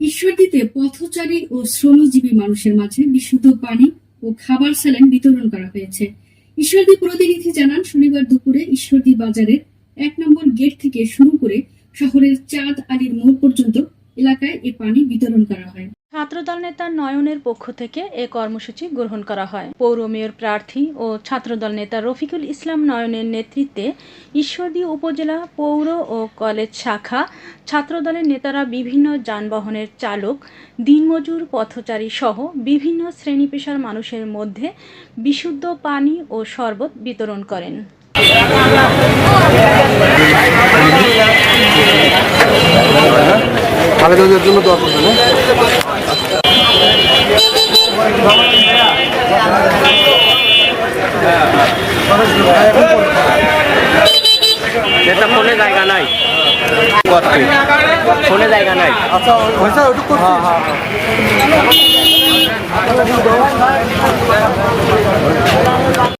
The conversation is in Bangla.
ঈশ্বরদীতে পথচারী ও শ্রমজীবী মানুষের মাঝে বিশুদ্ধ পানি ও খাবার স্যালাইন বিতরণ করা হয়েছে। ঈশ্বরদী প্রতিনিধি জানান, শনিবার দুপুরে ঈশ্বরদী বাজারের এক নম্বর গেট থেকে শুরু করে শহরের চাঁদ আলীর মোড় পর্যন্ত এলাকায় এ পানি বিতরণ করা হয়। নেতা নয়নের পক্ষ থেকে এ কর্মসূচি গ্রহণ করা হয়। পৌর মেয়র প্রার্থী ও ছাত্রদল নেতা রফিকুল ইসলাম নয়নের নেতৃত্বে ঈশ্বরদী উপজেলা পৌর ও কলেজ শাখা ছাত্রদলের নেতারা বিভিন্ন যানবাহনের চালক, দিনমজুর, পথচারী সহ বিভিন্ন শ্রেণি পেশার মানুষের মধ্যে বিশুদ্ধ পানি ও শরবত বিতরণ করেন। খালেদাদের জন্য দোয়া করবেন এটা ফোনে জায়গা নাই। ফোনে জায়গা নাই। আচ্ছা হ্যাঁ হ্যাঁ।, হ্যাঁ।